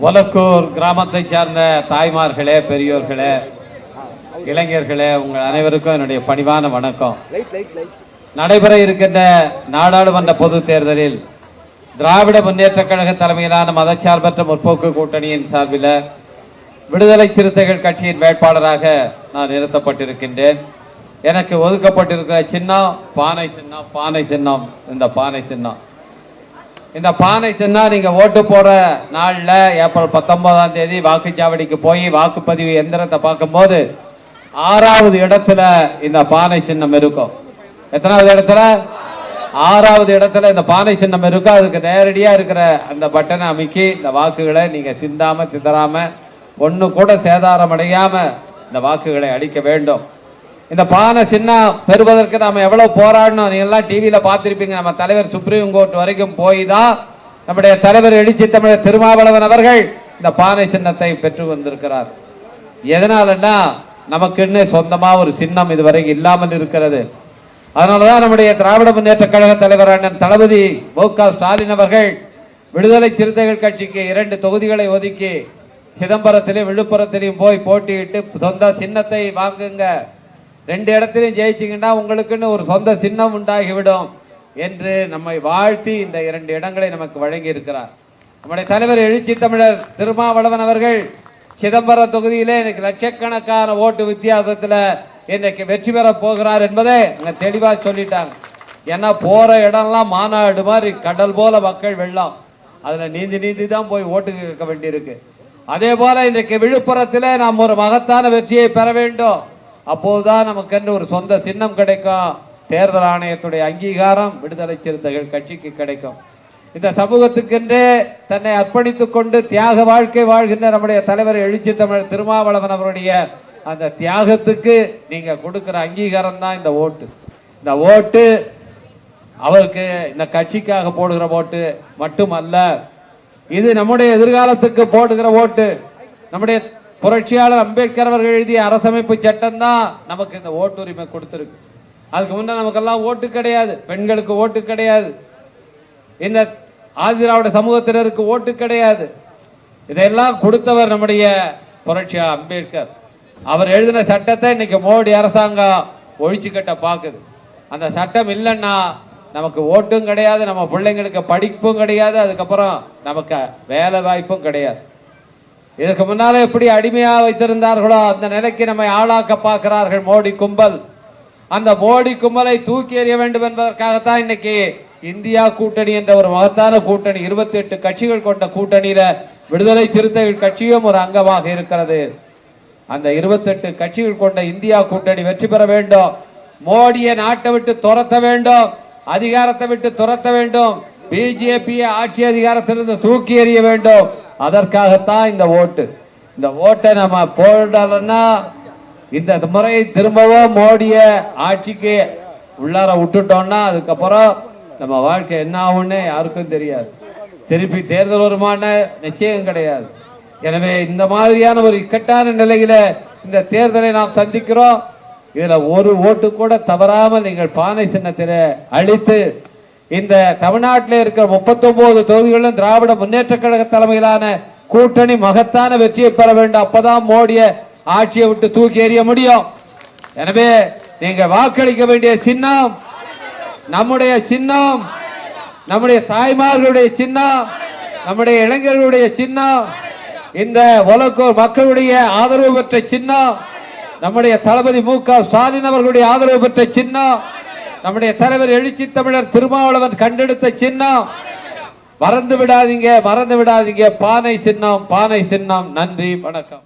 ஒலக்கூர் கிராமத்தை சார்ந்த தாய்மார்களே பெரியோர்களே இளைஞர்களே உங்கள் அனைவருக்கும் என்னுடைய பணிவான வணக்கம். நடைபெற இருக்கின்ற நாடாளுமன்ற பொது தேர்தலில் திராவிட முன்னேற்றக் கழக தலைமையிலான மதச்சார்பற்ற முற்போக்கு கூட்டணியின் சார்பில் விடுதலை சிறுத்தைகள் கட்சியின் வேட்பாளராக நான் நிறுத்தப்பட்டிருக்கின்றேன். எனக்கு ஒதுக்கப்பட்டிருக்கிற சின்னம் பானை சின்னம் பானை சின்னம் இந்த பானை சின்னம். இந்த பானை சின்னம் நீங்க ஓட்டு போற நாள்ல ஏப்ரல் பத்தொன்பதாம் தேதி வாக்குச்சாவடிக்கு போய் வாக்குப்பதிவு எந்திரத்தை பார்க்கும்போது ஆறாவது இடத்துல இந்த பானை சின்னம் இருக்கும். எத்தனாவது இடத்துல? ஆறாவது இடத்துல இந்த பானை சின்னம் இருக்கும். அதுக்கு நேரடியா இருக்கிற அந்த பட்டனை அமைக்கி இந்த வாக்குகளை நீங்க சிந்தாம சிதறாம ஒன்று கூட சேதாரம் அடையாம இந்த வாக்குகளை அளிக்க வேண்டும். இந்த பானை சின்னம் பெறுவதற்கு நம்ம எவ்வளோ போராடணும் நீங்கள்லாம் எல்லாம் பார்த்துருப்பீங்க. நம்ம தலைவர் சுப்ரீம் கோர்ட் வரைக்கும் போய் தான் நம்முடைய தலைவர் எழுச்சி தமிழர் திருமாவளவன் அவர்கள் இந்த பானை சின்னத்தை பெற்று வந்திருக்கிறார். எதனாலன்னா நமக்குன்னு சொந்தமாக ஒரு சின்னம் இதுவரைக்கும் இல்லாமல் இருக்கிறது. அதனாலதான் நம்முடைய திராவிட முன்னேற்ற கழக தலைவர் அண்ணன் தளபதி மு க ஸ்டாலின் அவர்கள் விடுதலை சிறுத்தைகள் கட்சிக்கு இரண்டு தொகுதிகளை ஒதுக்கி சிதம்பரத்திலையும் விழுப்புரத்திலையும் போய் போட்டியிட்டு சொந்த சின்னத்தை வாங்குங்க. ரெண்டு இடத்திலையும் ஜெயிச்சிங்கன்னா உங்களுக்குன்னு ஒரு சொந்த சின்னம் உண்டாகிவிடும் என்று நம்மை வாழ்த்தி இந்த இரண்டு இடங்களை நமக்கு வழங்கி இருக்கிறார் நம்முடைய தலைவர் எழுச்சி தமிழர் திருமாவளவன் அவர்கள் சிதம்பரம் தொகுதியிலே எனக்கு லட்சக்கணக்கான ஓட்டு வித்தியாசத்தில் இன்னைக்கு வெற்றி பெற போகிறார் என்பதை அங்கே தெளிவாக சொல்லிட்டாங்க. ஏன்னா போகிற இடம்லாம் மாநாடு மாதிரி கடல் போல மக்கள் வெள்ளம். அதில் நீந்தி நீந்தி தான் போய் ஓட்டு கேட்க வேண்டியிருக்கு. அதே போல் இன்றைக்கு விழுப்புரத்தில் நாம் ஒரு மகத்தான வெற்றியை பெற வேண்டும். அப்போதுதான் நமக்கென்று ஒரு சொந்த சின்னம் கிடைக்கும் தேர்தல் ஆணையத்துடைய அங்கீகாரம் விடுதலை சிறுத்தைகள் கட்சிக்கு கிடைக்கும். இந்த சமூகத்துக்கென்றே தன்னை அர்ப்பணித்துக் கொண்டு தியாக வாழ்க்கை வாழ்கின்ற நம்முடைய தலைவர் எழுச்சி தமிழர் திருமாவளவன் அவருடைய அந்த தியாகத்துக்கு நீங்க கொடுக்கிற அங்கீகாரம் தான் இந்த ஓட்டு. இந்த ஓட்டு அவருக்கு இந்த கட்சிக்காக போடுகிற ஓட்டு மட்டுமல்ல இது நம்முடைய எதிர்காலத்துக்கு போடுகிற ஓட்டு நம்முடைய புரட்சியாளர் அம்பேத்கர் அவர்கள் எழுதிய அரசமைப்பு சட்டம் தான் நமக்கு இந்த ஓட்டுரிமை கொடுத்துருக்கு. அதுக்கு முன்னே நமக்கெல்லாம் ஓட்டு கிடையாது. பெண்களுக்கு ஓட்டு கிடையாது. இந்த ஆதிராவிட சமூகத்தினருக்கு ஓட்டு கிடையாது. இதையெல்லாம் கொடுத்தவர் நம்முடைய புரட்சியாளர் அம்பேத்கர். அவர் எழுதின சட்டத்தை இன்னைக்கு மோடி அரசாங்கம் ஒழிச்சு கட்ட பார்க்குது. அந்த சட்டம் இல்லைன்னா நமக்கு ஓட்டும் கிடையாது. நம்ம பிள்ளைங்களுக்கு படிப்பும் கிடையாது. அதுக்கப்புறம் நமக்கு வேலை வாய்ப்பும் கிடையாது. இதற்கு முன்னால எப்படி அடிமையாக வைத்திருந்தார்களோ அந்த நிலைக்கு நம்மை ஆளாக்க பார்க்கிறார்கள் மோடி கும்பல். அந்த மோடி கும்பலை தூக்கி எறிய வேண்டும் என்பதற்காகத்தான் இன்னைக்கு இந்தியா கூட்டணி என்ற ஒரு மகத்தான கூட்டணி இருபத்தி எட்டு கட்சிகள் கொண்ட கூட்டணியில விடுதலை சிறுத்தைகள் கட்சியும் ஒரு அங்கமாக இருக்கிறது. அந்த இருபத்தெட்டு கட்சிகள் கொண்ட இந்தியா கூட்டணி வெற்றி பெற வேண்டும். மோடியை நாட்டை விட்டு துரத்த வேண்டும். அதிகாரத்தை விட்டு துரத்த வேண்டும். பிஜேபியை ஆட்சி அதிகாரத்திலிருந்து தூக்கி எறிய வேண்டும். அதற்காகத்தான் இந்த ஓட்டு. இந்த ஓட்டை நம்ம போடலன்னா இந்த முறை திரும்பவும் மோடிய ஆட்சிக்கு உள்ளார விட்டுட்டோம்னா அதுக்கப்புறம் நம்ம வாழ்க்கை என்ன ஆகும்னு யாருக்கும் தெரியாது. திருப்பி தேர்தல் வருமான நிச்சயம் கிடையாது. எனவே இந்த மாதிரியான ஒரு இக்கட்டான நிலையில இந்த தேர்தலை நாம் சந்திக்கிறோம். இதுல ஒரு ஓட்டு கூட தவறாமல் நீங்கள் பானை சின்னத்தில அழித்து இந்த தமிழ்நாட்டில் இருக்கிற 39 தொகுதிகளிலும் திராவிட முன்னேற்ற கழக தலைமையிலான கூட்டணி மகத்தான வெற்றியை பெற வேண்டும். அப்பதான் மோடிய ஆட்சியை விட்டு தூக்கி எறிய முடியும். எனவே நீங்க வாக்களிக்க வேண்டிய சின்னம் நம்முடைய சின்னம் நம்முடைய தாய்மார்களுடைய சின்னம் நம்முடைய இளைஞர்களுடைய சின்னம் இந்த உலகோர் மக்களுடைய ஆதரவு பெற்ற சின்னம் நம்முடைய தளபதி மு க ஸ்டாலின் அவர்களுடைய ஆதரவு பெற்ற சின்னம் நம்முடைய தலைவர் எழுச்சி தமிழர் திருமாவளவன் கண்டெடுத்த சின்னம். மறந்து விடாதீங்க மறந்து விடாதீங்க. பானை சின்னம் பானை சின்னம். நன்றி வணக்கம்.